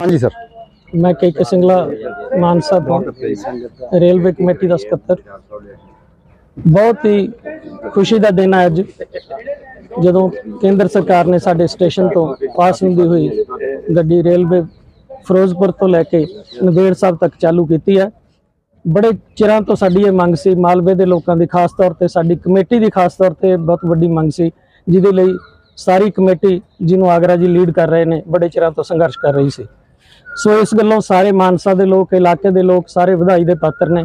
ਹਾਂਜੀ, ਸਰ। ਮੈਂ ਕੇ ਕੇ ਸਿੰਗਲਾ ਮਾਨਸਾ ਤੋਂ, ਰੇਲਵੇ ਕਮੇਟੀ ਦਾ ਸਕੱਤਰ। ਬਹੁਤ ਹੀ ਖੁਸ਼ੀ ਦਾ ਦਿਨ ਹੈ ਅੱਜ, ਜਦੋਂ ਕੇਂਦਰ ਸਰਕਾਰ ਨੇ ਸਾਡੇ ਸਟੇਸ਼ਨ ਤੋਂ ਪਾਸ ਹੁੰਦੀ ਹੋਈ ਗੱਡੀ ਰੇਲਵੇ ਫਿਰੋਜ਼ਪੁਰ ਤੋਂ ਲੈ ਕੇ ਨੰਦੇੜ ਸਾਹਿਬ ਤੱਕ ਚਾਲੂ ਕੀਤੀ ਹੈ। ਬੜੇ ਚਿਰਾਂ ਤੋਂ ਸਾਡੀ ਇਹ ਮੰਗ ਸੀ, ਮਾਲਵੇ ਦੇ ਲੋਕਾਂ ਦੀ ਖਾਸ ਤੌਰ ਤੇ, ਸਾਡੀ ਕਮੇਟੀ ਦੀ ਖਾਸ ਤੌਰ ਤੇ ਬਹੁਤ ਵੱਡੀ ਮੰਗ ਸੀ, ਜਿਹਦੇ ਲਈ ਸਾਰੀ ਕਮੇਟੀ ਜਿਹਨੂੰ ਆਗਰਾ ਜੀ ਲੀਡ ਕਰ ਰਹੇ ਨੇ, ਬੜੇ ਚਿਰਾਂ ਤੋਂ ਸੰਘਰਸ਼ ਕਰ ਰਹੀ ਸੀ। ਸੋ ਇਸ ਗੱਲੋਂ ਸਾਰੇ ਮਾਨਸਾ ਦੇ ਲੋਕ ਇਲਾਕੇ ਦੇ ਲੋਕ ਸਾਰੇ ਵਧਾਈ ਦੇ ਪਾਤਰ ਨੇ।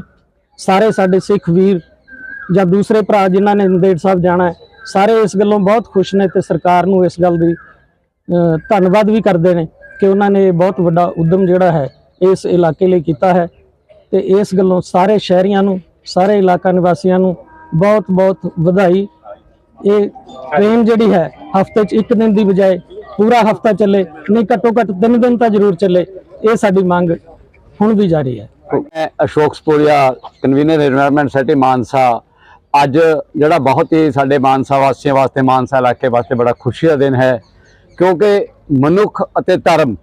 ਸਾਰੇ ਸਾਡੇ ਸਿੱਖ ਵੀਰ ਜਾਂ ਦੂਸਰੇ ਭਰਾ ਜਿਨ੍ਹਾਂ ਨੇ ਨੰਦੇੜ ਸਾਹਿਬ ਜਾਣਾ ਹੈ ਸਾਰੇ ਇਸ ਗੱਲੋਂ ਬਹੁਤ ਖੁਸ਼ ਨੇ ਤੇ ਸਰਕਾਰ ਨੂੰ ਇਸ ਗੱਲ ਦੀ ਧੰਨਵਾਦ ਵੀ ਕਰਦੇ ਨੇ ਕਿ ਉਹਨਾਂ ਨੇ ਬਹੁਤ ਵੱਡਾ ਉਦਮ ਜਿਹੜਾ ਹੈ ਇਸ ਇਲਾਕੇ ਲਈ ਕੀਤਾ ਹੈ। ਤੇ ਇਸ ਗੱਲੋਂ ਸਾਰੇ ਸ਼ਹਿਰੀਆਂ ਨੂੰ ਸਾਰੇ ਇਲਾਕਾ ਨਿਵਾਸੀਆਂ ਨੂੰ ਬਹੁਤ ਬਹੁਤ ਵਧਾਈ। ਇਹ ਟ੍ਰੇਨ ਜਿਹੜੀ ਹੈ ਹਫ਼ਤੇ 'ਚ ਇੱਕ ਦਿਨ ਦੀ ਬਜਾਏ ਪੂਰਾ ਹਫਤਾ ਚੱਲੇ, ਨਹੀਂ, ਘੱਟੋ ਘੱਟ 3 ਦਿਨ ਤਾਂ ਜ਼ਰੂਰ ਚੱਲੇ। ਇਹ ਸਾਡੀ ਮੰਗ ਹੁਣ ਵੀ ਜਾਰੀ ਹੈ। ਮੈਂ Ashok Saporia convener environment society Mansa, ਅੱਜ ਜਿਹੜਾ ਬਹੁਤ ਹੀ ਸਾਡੇ ਮਾਨਸਾ ਵਾਸੀਆਂ ਵਾਸਤੇ, ਮਾਨਸਾ ਇਲਾਕੇ ਵਾਸਤੇ ਬੜਾ ਖੁਸ਼ੀ ਦਾ ਦਿਨ ਹੈ, ਕਿਉਂਕਿ ਮਨੁੱਖ ਅਤੇ ਧਰਮ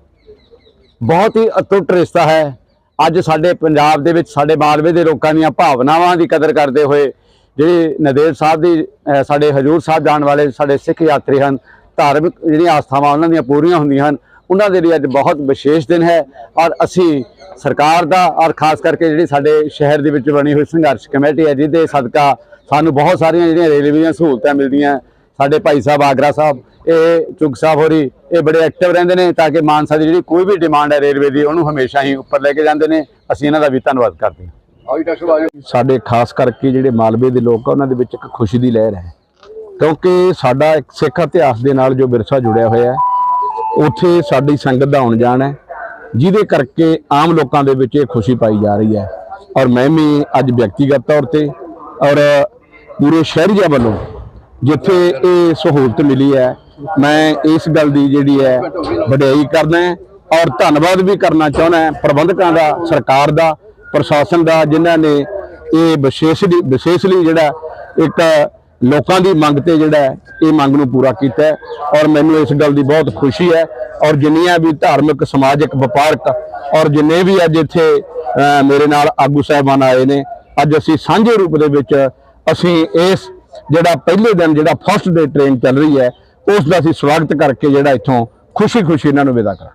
ਬਹੁਤ ਹੀ ਅਟੁੱਟ ਰਿਸ਼ਤਾ ਹੈ। ਅੱਜ ਸਾਡੇ ਪੰਜਾਬ ਦੇ ਵਿੱਚ, ਸਾਡੇ ਮਾਲਵੇ ਦੇ ਲੋਕਾਂ ਦੀਆਂ ਭਾਵਨਾਵਾਂ ਦੀ ਕਦਰ ਕਰਦੇ ਹੋਏ, ਜਿਹੜੇ ਨਦੇਵ ਸਾਹਿਬ ਦੀ ਸਾਡੇ ਹਜੂਰ ਸਾਹਿਬ ਜਾਣ ਵਾਲੇ ਸਾਡੇ ਸਿੱਖ ਯਾਤਰੀ ਹਨ ਧਾਰਮਿਕ ਜਿਹੜੀਆਂ ਆਸਥਾਵਾਂ ਉਹਨਾਂ ਦੀਆਂ ਪੂਰੀਆਂ ਹੁੰਦੀਆਂ ਹਨ ਉਹਨਾਂ ਦੇ ਲਈ ਅੱਜ ਬਹੁਤ ਵਿਸ਼ੇਸ਼ ਦਿਨ ਹੈ ਔਰ ਅਸੀਂ ਸਰਕਾਰ ਦਾ ਔਰ ਖਾਸ ਕਰਕੇ ਜਿਹੜੀ ਸਾਡੇ ਸ਼ਹਿਰ ਦੇ ਵਿੱਚ ਬਣੀ ਹੋਈ ਸੰਘਰਸ਼ ਕਮੇਟੀ ਹੈ ਜਿਹਦੇ ਸਦਕਾ ਸਾਨੂੰ ਬਹੁਤ ਸਾਰੀਆਂ ਜਿਹੜੀਆਂ ਰੇਲਵੇ ਦੀਆਂ ਸਹੂਲਤਾਂ ਮਿਲਦੀਆਂ। ਸਾਡੇ ਭਾਈ ਸਾਹਿਬ ਆਗਰਾ ਸਾਹਿਬ ਇਹ ਚੁਗ ਸਾਹਿਬ ਹੋਰੀ ਇਹ ਬੜੇ ਐਕਟਿਵ ਰਹਿੰਦੇ ਨੇ ਤਾਂ ਕਿ ਮਾਨਸਾ ਦੀ ਜਿਹੜੀ ਕੋਈ ਵੀ ਡਿਮਾਂਡ ਹੈ ਰੇਲਵੇ ਦੀ ਉਹਨੂੰ ਹਮੇਸ਼ਾ ਹੀ ਉੱਪਰ ਲੈ ਕੇ ਜਾਂਦੇ ਨੇ। ਅਸੀਂ ਇਹਨਾਂ ਦਾ ਵੀ ਧੰਨਵਾਦ ਕਰਦੇ ਹਾਂ। ਸਾਡੇ ਖਾਸ ਕਰਕੇ ਜਿਹੜੇ ਮਾਲਵੇ ਦੇ ਲੋਕ ਆ ਉਹਨਾਂ ਦੇ ਵਿੱਚ ਇੱਕ ਖੁਸ਼ੀ ਦੀ ਲਹਿਰ ਹੈ। ਕਿਉਂਕਿ ਸਾਡਾ ਇੱਕ ਸਿੱਖ ਇਤਿਹਾਸ ਦੇ ਨਾਲ ਜੋ ਵਿਰਸਾ ਜੁੜਿਆ ਹੋਇਆ ਹੈ, ਉੱਥੇ ਸਾਡੀ ਸੰਗਤ ਦਾ ਆਉਣ ਜਾਣ ਹੈ, ਜਿਹਦੇ ਕਰਕੇ ਆਮ ਲੋਕਾਂ ਦੇ ਵਿੱਚ ਇਹ ਖੁਸ਼ੀ ਪਾਈ ਜਾ ਰਹੀ ਹੈ। ਔਰ ਮੈਂ ਵੀ ਅੱਜ ਵਿਅਕਤੀਗਤ ਤੌਰ ਤੇ ਔਰ ਪੂਰੇ ਸ਼ਹਿਰੀਆਂ ਵੱਲੋਂ ਜਿੱਥੇ ਇਹ ਸਹੂਲਤ ਮਿਲੀ ਹੈ, ਮੈਂ ਇਸ ਗੱਲ ਦੀ ਜਿਹੜੀ ਹੈ ਵਡਿਆਈ ਕਰਦਾ ਔਰ ਧੰਨਵਾਦ ਵੀ ਕਰਨਾ ਚਾਹੁੰਦਾ ਪ੍ਰਬੰਧਕਾਂ ਦਾ, ਸਰਕਾਰ ਦਾ, ਪ੍ਰਸ਼ਾਸਨ ਦਾ, ਜਿਨ੍ਹਾਂ ਨੇ ਇਹ ਵਿਸ਼ੇਸ਼ਲੀ ਵਿਸ਼ੇਸ਼ਲੀ ਜਿਹੜਾ ਇੱਕ ਲੋਕਾਂ ਦੀ ਮੰਗ ਤੇ ਜਿਹੜਾ ਇਹ ਮੰਗ ਨੂੰ ਪੂਰਾ ਕੀਤਾ ਔਰ ਮੈਨੂੰ ਇਸ ਗੱਲ ਦੀ ਬਹੁਤ ਖੁਸ਼ੀ ਹੈ ਔਰ ਜਿੰਨੀਆਂ ਵੀ ਧਾਰਮਿਕ, ਸਮਾਜਿਕ, ਵਪਾਰਕ ਔਰ ਜਿੰਨੇ ਵੀ ਅੱਜ ਇੱਥੇ ਮੇਰੇ ਨਾਲ ਆਗੂ ਸਾਹਿਬਾਨ ਆਏ ਨੇ, ਅੱਜ ਅਸੀਂ ਸਾਂਝੇ ਰੂਪ ਦੇ ਵਿੱਚ ਅਸੀਂ ਇਸ ਜਿਹੜਾ ਪਹਿਲੇ ਦਿਨ, ਜਿਹੜਾ ਫਸਟ ਡੇ ਟ੍ਰੇਨ ਚੱਲ ਰਹੀ ਹੈ, ਉਸ ਦਾ ਅਸੀਂ ਸਵਾਗਤ ਕਰਕੇ ਜਿਹੜਾ ਇੱਥੋਂ ਖੁਸ਼ੀ-ਖੁਸ਼ੀ ਇਹਨਾਂ ਨੂੰ ਵਿਦਾ ਕਰਾਂ